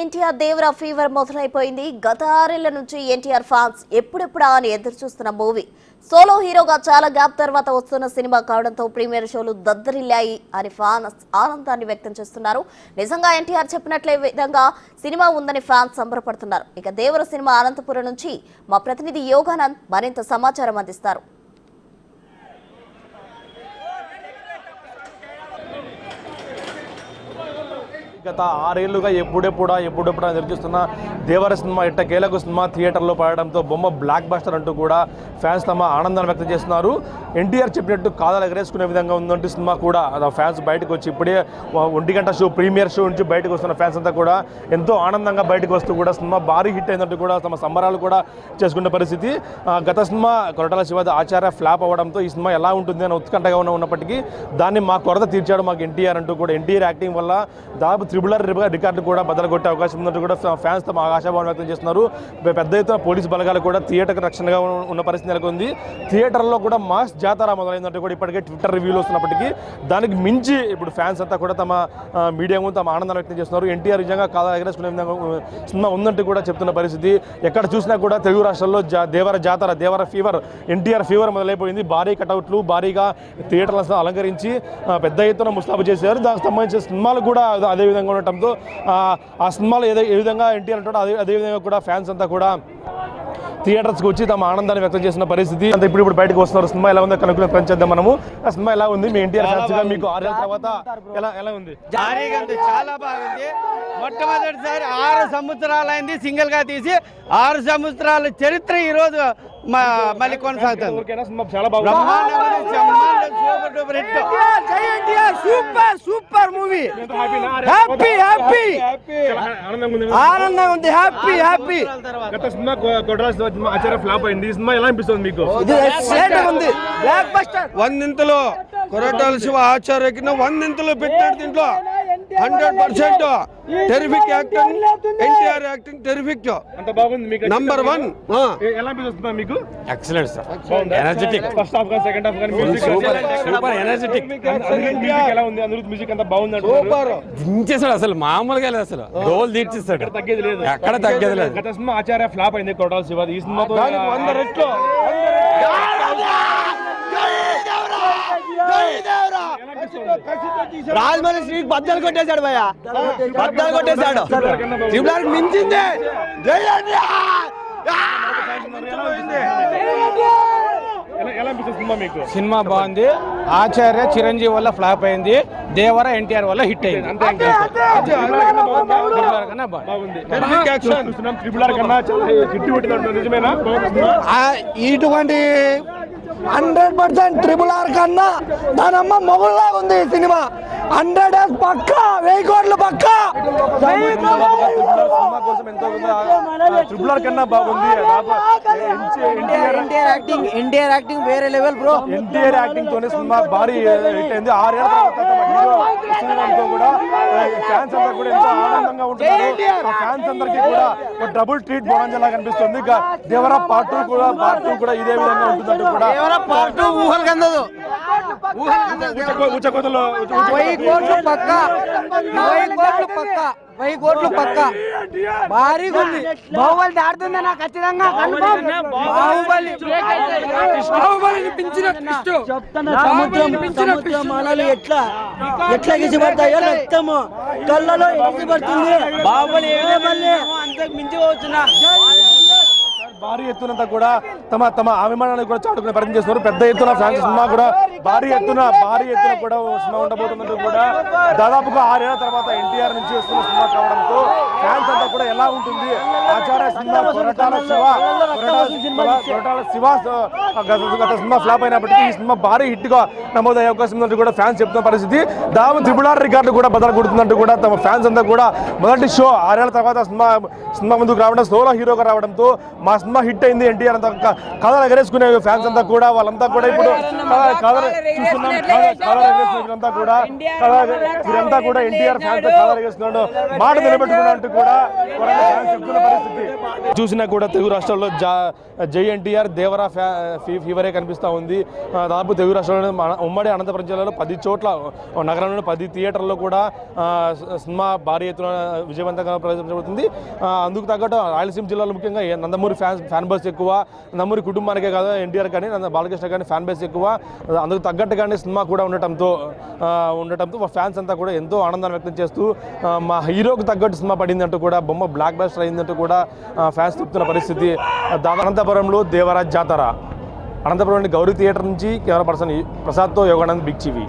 NTR Devara fever మొదలైపోయింది. గత ఆరేళ్ళ నుంచి ఎన్టీఆర్ ఫ్యాన్స్ ఎప్పుడెప్పుడా అని ఎదురు చూస్తున్న మూవీ. సోలో హీరోగా చాలా గ్యాప్ తర్వాత వస్తున్న సినిమా కావడంతో ప్రీమియర్ షోలు దద్దరిల్లాయి అని ఫ్యాన్స్ ఆనందాన్ని వ్యక్తం చేస్తున్నారు. నిజంగా ఎన్టీఆర్ చెప్పినట్లే విధంగా సినిమా ఉందని ఫ్యాన్స్ సంబరపడుతున్నారు. ఇక దేవర సినిమా అనంతపురం నుంచి మా ప్రతినిధి యోగానంద్ మరింత సమాచారం అందిస్తారు. గత ఆరేళ్ళుగా ఎప్పుడెప్పుడా ఎప్పుడెప్పుడు నిర్చిస్తున్న దేవర సినిమా ఇట్ట కేలకు సినిమా థియేటర్లో పడడంతో బొమ్మ బ్లాక్ బస్టర్ అంటూ కూడా ఫ్యాన్స్ తమ ఆనందాన్ని వ్యక్తం చేస్తున్నారు. ఎన్టీఆర్ చెప్పినట్టు కాదాలు ఎగరేసుకునే విధంగా ఉందంటే సినిమా కూడా ఫ్యాన్స్ బయటకు వచ్చి ఇప్పుడే ఒంటి గంట షో ప్రీమియర్ షో నుంచి బయటకు వస్తున్న ఫ్యాన్స్ అంతా కూడా ఎంతో ఆనందంగా బయటకు వస్తూ కూడా సినిమా భారీ హిట్ అయిందంటూ కూడా తమ సంబరాలు కూడా చేసుకునే పరిస్థితి. గత సినిమా కొరటాల శివాజీ ఆచార్య ఫ్లాప్ అవ్వడంతో ఈ సినిమా ఎలా ఉంటుంది అని ఉత్కంఠగా ఉన్న ఉన్నప్పటికీ దాన్ని మా కొరత తీర్చాడు మాకు ఎన్టీఆర్ అంటూ కూడా ఎన్టీఆర్ యాక్టింగ్ వల్ల దాదాపు త్రిబులర్ రికార్డు కూడా బదలగొట్టే అవకాశం ఉందంటూ కూడా ఫ్యాన్స్ తమ ఆశాభావం వ్యక్తం చేస్తున్నారు. పెద్ద ఎత్తున పోలీస్ బలగాలు కూడా థియేటర్కి రక్షణగా ఉన్న- పరిస్థితి నెలకొంది. థియేటర్లో కూడా మాస్ జాతర మొదలైందంటే కూడా ఇప్పటికే ట్విట్టర్ రివ్యూలు వస్తున్నప్పటికీ దానికి మించి ఇప్పుడు ఫ్యాన్స్ అంతా కూడా తమ మీడియా ముందు తమ ఆనందాన్ని వ్యక్తం చేస్తున్నారు. ఎన్టీఆర్ నిజంగా కాదా ఎగరేసుకునే విధంగా సినిమా ఉందంటూ కూడా చెప్తున్న పరిస్థితి. ఎక్కడ చూసినా కూడా తెలుగు రాష్ట్రాల్లో జా- దేవర జాతర దేవర ఫీవర్ ఎన్టీఆర్ ఫీవర్ మొదలైపోయింది. భారీ కటౌట్లు భారీగా థియేటర్లను అలంకరించి పెద్ద ఎత్తున ముస్తాబు చేశారు. దానికి సంబంధించిన సినిమాలు కూడా అదే- విధంగా ఉండటంతో ఆ, సినిమాలు ఏదో ఏ విధంగా ఎన్టీఆర్ అంటాడో అదే అదే విధంగా కూడా ఫ్యాన్స్ అంతా కూడా థియేటర్స్కి వచ్చి తమ ఆనందాన్ని వ్యక్తం చేసిన పరిస్థితి. అంత ఇప్పుడు ఇప్పుడు బయటకు వస్తున్నారు. సినిమా ఎలా ఉందో? కనుక్కునే ప్రయత్నం చేద్దాం మనము. ఆ సినిమా ఎలా ఉంది? మీ ఎన్టీఆర్ ఫ్యాన్స్గా మీకు ఆరేళ్ళ తర్వాత ఎలా ఎలా ఉంది? చాలా బాగుంది. మొట్టమొదటిసారి ఆరు సంవత్సరాలైంది సింగిల్గా తీసి ఆరు సంవత్సరాల చరిత్ర ఈ రోజు మ- మళ్ళీ కొనసాగుతుంది super super super movie? Happy happy ఆనందంగా ఉంది. Happy happy. గత సినిమా ఆచార్య ఫ్లాప్ అయింది. ఈ సినిమా ఎలా అనిపిస్తుంది మీకు? ఉంది. బ్లాక్ బస్టర్ వందింతలు కొరటాల శివ ఆచార్యకి వందింతలు పెట్టాడు దీంట్లో. Hundred percent terrific acting NTR acting terrific అంత బాగుంది మీకు నంబర్ వన్ ఎలా అనిపిస్తుంది మీకు? Excellent sir? Energetic first half కానీ సెకండ్ హాఫ్ కానీ music super super energetic music ఎలా ఉంది? అనిరుద్ మ్యూజిక్ అంతా బాగుంది. సూపర్ దించేసాడు అసలు మామూలుగా లేదు అసలు. డోల్ తీర్చిస్తాడు. తగ్గేది లేదు. ఎక్కడ తగ్గేది లేదు. గత సినిమా ఆచార్య ఫ్లాప్ అయింది కొట్టాల శివాది ఈ సినిమాతో దానికి వంద రెట్లు. రాజమౌళి శ్రీకి బద్దలు కొట్టేశాడు భయ్య. బద్దలు కొట్టేశాడు. ట్రిపుల్ మించింది. సినిమా మీకు సినిమా బాగుంది. ఆచార్య చిరంజీవి వల్ల ఫ్లాప్ అయింది. దేవర ఎన్టీఆర్ వల్ల హిట్ అయింది. ఇటువంటి హండ్రెడ్ పర్సెంట్ ట్రిపుల్ ఆర్ కన్నా దానమ్మ మొగుల్లా ఉంది ఈ సినిమా. హండ్రెడ్ డేస్ పక్క వెయ్యి కోట్లు పక్క. సినిమా కోసం ఎంతో ట్రిపుల్ ఆర్ కన్నా బాగుంది. ఎన్టీఆర్ యాక్టింగ్ ఎన్టీఆర్ యాక్టింగ్ వేరే లెవెల్ బ్రో. ఎన్టీఆర్ యాక్టింగ్ తోనే సినిమా భారీ హిట్ అయింది. ఆరేళ్ళ తర్వాత కూడా ఫ్యాన్స్ అందరూ కూడా ఎంతో ఆనందంగా ఉంటున్నారు. ఫ్యాన్స్ అందరికీ కూడా ఒక డబుల్ ట్రీట్ బోనంజలా కనిపిస్తుంది. ఇక దేవరా పార్ట్ టూ కూడా పార్ట్ టూ కూడా ఇదే విధంగా ఉంటుందంటూ కూడా. పార్ట్ ఊహలు కందదు ఉచ్చ- పక్క వెయ్యి కోట్లు పక్క. వెయ్యి కోట్లు పక్క. భారీగా ఉంది. బాహుబలి దాడుతుంది నాకు ఖచ్చితంగా బాహుబలి బాహుబలిని పెంచిన సముద్రం సముద్రం అలలు ఎట్లా? ఎట్లా రక్తము? కళ్ళలో బాహుబలి అంతకు మించి పోతున్నా. భారీ ఎత్తునంతా కూడా తమ తమ అభిమానాన్ని కూడా చాటుకునే ప్రయత్నం చేస్తున్నారు. పెద్ద ఎత్తున ఫ్యాన్స్ సినిమా కూడా భారీ ఎత్తున భారీ ఎత్తున కూడా సినిమా ఉండబోతున్నట్టు కూడా దాదాపుగా ఆరేళ్ళ తర్వాత ఎన్టీఆర్ నుంచి వస్తున్న సినిమా కావడంతో ఫ్యాన్స్ అంతా కూడా ఎలా ఉంటుంది? ఆచార్య సినిమా కొరటాల శివ కొరటాల గత సినిమా ఫ్లాప్ అయినప్పటికీ ఈ సినిమా భారీ హిట్గా నమోదయ్యే అవకాశం ఉందంటూ కూడా ఫ్యాన్స్ చెప్తున్న పరిస్థితి. దాదాపు త్రిపుల్ ఆర్ రికార్డు కూడా బదలు కొడుతుందంటూ కూడా తమ ఫ్యాన్స్ అంతా కూడా మొదటి షో ఆరేళ్ళ తర్వాత సినిమా సినిమా ముందుకు రావడం సోలో హీరోగా రావడంతో మా సినిమా హిట్ అయింది. ఎన్టీఆర్ అంతా కథలు ఎగరేసుకునే ఫ్యాన్స్ అంతా కూడా వాళ్ళంతా కూడా ఇప్పుడు కథ- కథలు చూస్తున్నాం. వీరంతా కూడా వీరంతా కూడా ఎన్టీఆర్ ఫ్యాన్స్ మాట నిలబెట్టుకున్నట్టు కూడా పరిస్థితి. చూసినా కూడా తెలుగు రాష్ట్రాల్లో జా ఎన్టీఆర్ దేవరా ఫీవరే కనిపిస్తూ ఉంది. దాదాపు తెలుగు రాష్ట్రాల్లో మన ఉమ్మడి అనంతపురం జిల్లాలో పది చోట్ల నగరంలో పది థియేటర్లో కూడా సినిమా భారీ ఎత్తున విజయవంతంగా ప్రదర్శించబడుతుంది. అందుకు తగ్గట్టు రాయలసీమ జిల్లాలో ముఖ్యంగా నందమూరి ఫ్యాన్స్ ఫ్యాన్ బస్ ఎక్కువ. నందమూరి కుటుంబానికే కాదు ఎన్టీఆర్ కానీ నంద బాలకృష్ణ కానీ ఫ్యాన్ బేస్ ఎక్కువ. అందుకు తగ్గట్టుగానే సినిమా కూడా ఉండటంతో ఉండటంతో మా ఫ్యాన్స్ అంతా కూడా ఎంతో ఆనందాన్ని వ్యక్తం చేస్తూ మా హీరోకి తగ్గట్టు సినిమా పడిందంటూ కూడా బొమ్మ బ్లాక్ బస్టర్ అయిందంటూ కూడా ఫ్యాన్స్ చెప్తున్న పరిస్థితి. అనంతపురంలో దేవరాజ్ జాతర. అనంతపురం గౌరీ థియేటర్ నుంచి కెమెరా పర్సన్ ప్రసాద్తో యోగానంద్ బిగ్ టీవీ.